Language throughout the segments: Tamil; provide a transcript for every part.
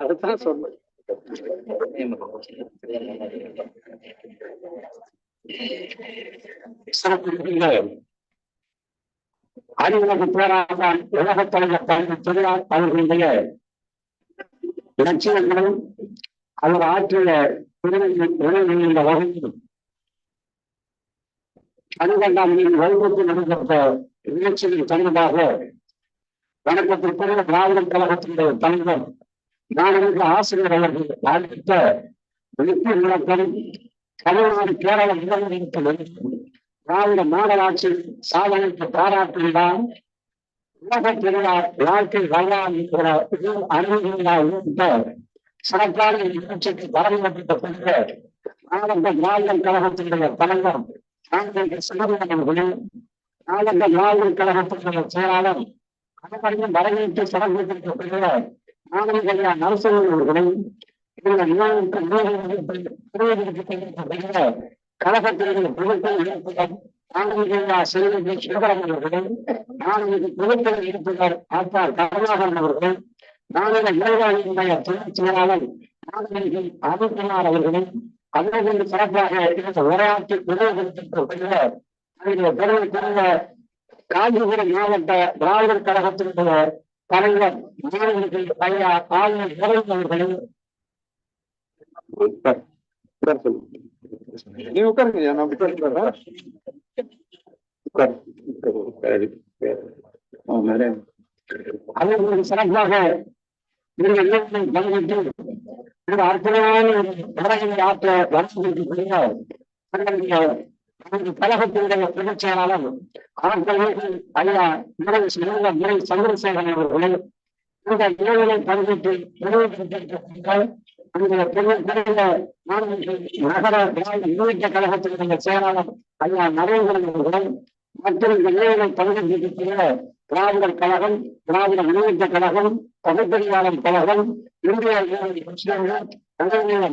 அதுதான் சொன்னேன் அறிவுலக பேராசான் தலைவர் தலைவர் தொழிலாளர் அவர்களுடைய லட்சியங்களும் அவர் ஆற்றிய உணர்வுள்ள பனிரெண்டாம் வகுப்பு நடைபெற்ற நிகழ்ச்சியில் தலைவராக வணக்கத்திற்குரிய திராவிடர் கழகத்தினுடைய தலைவர் மாணவர்கள் ஆசிரியர் அவர்கள் அளித்த விழிப்பு விளக்கம் தமிழ்நாடு கேரள முதலமைச்சர் திராவிட மாநகராட்சி சாதனைக்கு பாராட்டுகிறார் உலக திருவிழா வாழ்க்கை வரலாறு என்கிற அறிவுகளா உள்ளிட்ட சிறப்பான நிகழ்ச்சிக்கு பரவப்பட்ட பிறகு நாளந்த திராவிடர் கழகத்தினுடைய தலைவர் நாங்கள் சிவகுமார் அவர்களும் நாளந்த திராவிடர் கழகத்தினுடைய செயலாளர் வரவேற்று சிறப்பித்திருக்க நாகரிக நரசிம்மன் அவர்களும் கழகத்தினுடைய பொருட்கள் இருப்பதால் நாகரிக செல்வி சிவகரன் அவர்களும் நாகரிக பொருட்கள் கருணாகரன் அவர்களும் நாகரிக இளைஞர்களுடைய துணை செயலாளர் நாகரிக அருண்குமார் அவர்களும் அதற்கு சிறப்பாக இந்த உரையாற்றி உதவித்திருக்கிற பெருமைக்குரிய காஞ்சிபுரம் மாவட்ட திராவிடர் கழகத்தினுடைய தலைவர் மாணவர்கள் ஐயா ஆளுநர் இறைவன் அவர்களும் நீ உட்காருங்க நான் உட்காருங்க. சிறப்பாக நீங்கள் பங்கேற்று இந்த அற்புதமான ஒரு ஆற்ற வளர்ச்சிருக்கக்கூடிய கழகத்தினுடைய பொதுச் செயலாளர் அவர்கள் ஐயா முறை சிறந்த முறை சந்திரசேகரன் இந்த நிகழ்வுகளை பங்கேற்று நிறைவேற்றிருக்கின்ற அந்த பெரிய நகர திராவிட கழகத்தினுடைய செயலாளர் ஐயா நரேந்திரன் அவர்கள் மற்றும் இந்த நிகழ்வுகளை பங்கேற்றிருக்கிற திராவிடர் கழகம் திராவிட முன்னேற்ற கழகம் பகுத்தறிவாளர் கழகம் இந்திய முஸ்லிம்கள்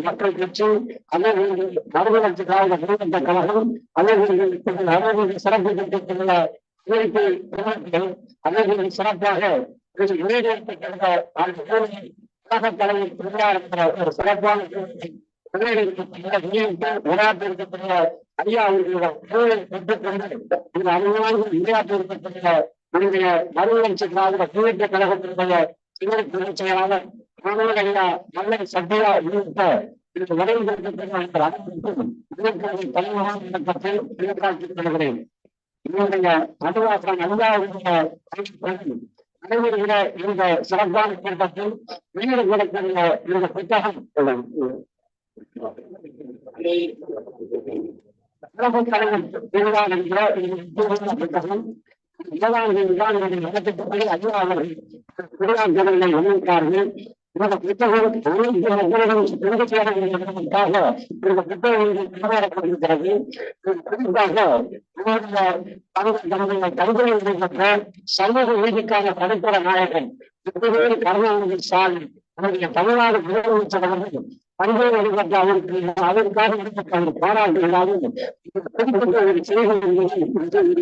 மக்கள் கட்சி அல்லது மறுமலர்ச்சி திராவிட முன்னேற்ற கழகம் அல்லது அனைவர்கள் சிறப்பு பெற்றிருக்கின்ற இயற்கை பிரமுகர்கள் சிறப்பாக அந்த ஊரில் ஒரு சிறப்பான விளையாட்டிருக்கக்கூடிய ஐயா அவர்களோட பெற்றுக்கொண்டு இந்த அருமையாக விளையாட்டிருக்கக்கூடிய நம்முடைய மறுமலர்ச்சி திராவிட முன்னேற்ற கழகத்தினுடைய துணை பொதுச் செயலாளர் நல்ல உள்ளிட்ட இந்த வரைந்திருக்கக்கூடிய தலைவராக இணக்கத்தில் விளக்காக்கிக் கொள்கிறேன். என்னுடைய மதுவாசன் அல்லாவுடைய நடைபெறுகிற இந்த சிறப்பான கூட்டத்தில் வெளியிட கொடுக்கிற இந்த புத்தகம் திருவிழா புத்தகம் முதலாவது விவாதங்களை நடத்தப்பட்டது இந்த புத்தகம் திருச்சியாக இந்த புத்தகம் நிறைவேறப்படுகிறது குறிப்பாக தன்னுடைய கருதுகளை சமூக நீதிக்கான படைப்புற நாயகன் கருணாநிதி ஸ்டாலின் அவருடைய தமிழ்நாடு முதலமைச்சர் அவர்கள் பல்வேறு வழிபட்ட அவருக்கு அதற்காக எடுக்கப்பட்ட பாராட்டுகளாகவும் ஒரு செய்தி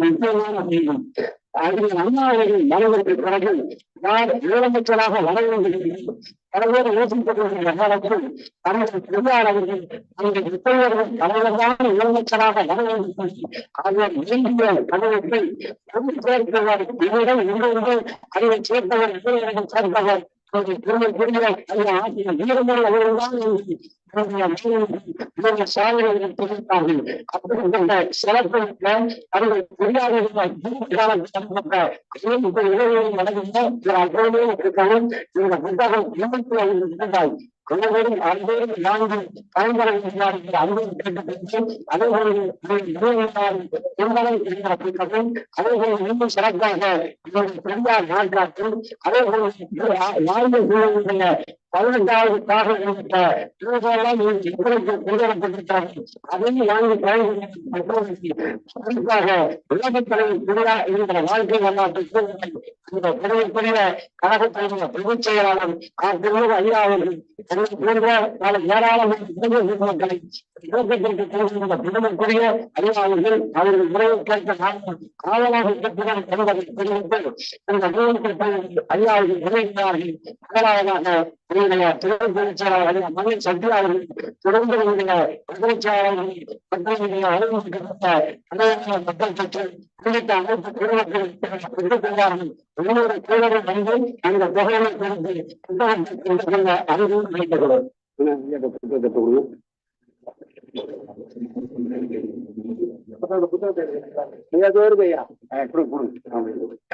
முக்கியமான செய்தி. அதில் அண்ணா அவர்கள் மறைவிற்கு பிறகு யார் முதலமைச்சராக வர வேண்டும் பல்வேறு யோசிக்கப்பட்ட காலத்தில் தமிழர் பெரியார் அவர்கள் அந்த புத்தகர்கள் தலைவர்தான் முதலமைச்சராக வர வேண்டும் அவர் வேண்டிய இவர்கள் அறிவை சேர்ந்தவர் இவர்களிடம் சேர்த்தவர். திருமணம் பெரிய ஐயா ஆசிரியர் வீரமணி அவர்கள்தான் இவர்கள் சாதனைகள் தெரிவித்தார்கள் அப்படி இந்த சிறப்பு அவர்கள் புரியாத நடந்த இருக்காலும் இந்த புத்தகம் இருபத்தி ஐந்து இருந்தால் குழந்தைகள் அன்போடு நான்கு பயன்படுகிறார்கள் அன்போடு கேட்டுக்கொண்டு அதேபோல் என்பதை இன்னும் சிறப்பாக இவர்கள் பெரியார் நாட்டாற்றும் அதேபோல் வாழ்ந்த பதினெட்டாவது காரணம் உள்ளிட்ட இவர்களெல்லாம் இப்பொழுது அதையும் நான்கு பயன்படுத்தி குறிப்பாக உலகத் திருவிழா என்கிற வாழ்க்கை வரலாற்றுக்கு இந்த பெருமைக்குரிய கழகத் தலைவர் பொதுச் செயலாளர் ஆர். திருமதி ஐயா அவர்கள் எனக்கு போன்ற பல ஏராளமான இளைஞர் மக்களை இயக்கத்திற்கு தேவையான ஐயா அவர்கள் அவர்கள் உறவு கேட்க நாங்கள் காவலாக கேட்கிறார் என்பதை தெரிவித்து இந்த நிறுவனத்திற்கு ஐயா அவர்கள் உரையினார்கள் முதலாவதாக என்னுடைய துறை பொதுச்செயலாளர் மகன் சத்யா அவர்கள் தொடர்ந்து என்னுடைய பொதுச் செயலாளர்கள் மற்றும் என்னுடைய அலுவலகத்திற்கு அனைவருடைய மக்கள் கட்சி உள்ளிட்ட அனைத்து வந்து அந்த தொகையை அறிவும் கொடுங்க கொடுங்க.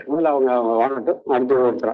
முதல்ல அவங்க வாங்கட்டும் அடுத்து ஒருத்தரா.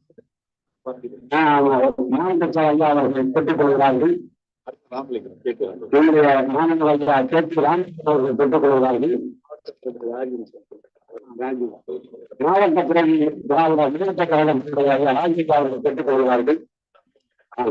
மாவட்ட செயலாளர் அவர்கள் பெற்றுக் கொள்கிறார்கள் நம்முடைய மாநில ஐயா கேட்டு அவர்கள் பெற்றுக் கொள்கிறார்கள் மாவட்ட பிறகு திராவிட முன்னேற்ற கழகத்தினுடைய ஐயா அவர்கள் பெற்றுக் கொள்கிறார்கள் ஆ.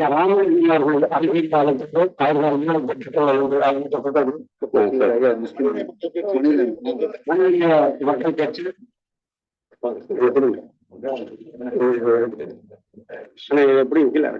அடுத்து நாங்கள் ஐயா ராமலிங்க அவர்கள் அறிவியல் காலத்திற்கு அவர்கள் உங்களை பெற்றுக் கொள்ள அறிவிக்கப்பட்டது மக்கள் கட்சி. எப்படி கீழே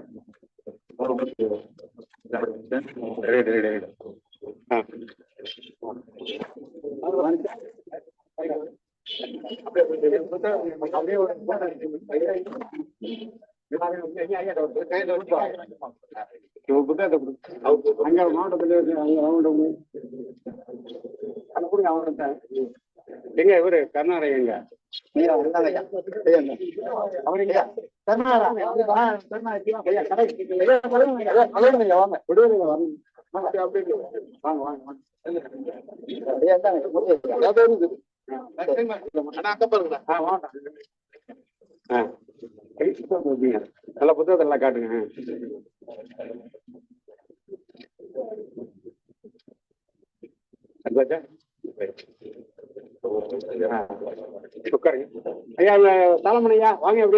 அங்க மாவட்டத்துல அங்க மாவட்டம் அவன்கிட்ட எங்க இவரு கர்நாடக எங்க ஐயா, ஐயா. ஐயா, வாங்க. நல்ல புத்தகத்தை எல்லாம் காட்டுங்க. அதாச்சா? ஆ. உட்காருங்க ஐயா சாலமன் ஐயா வாங்க அப்படியே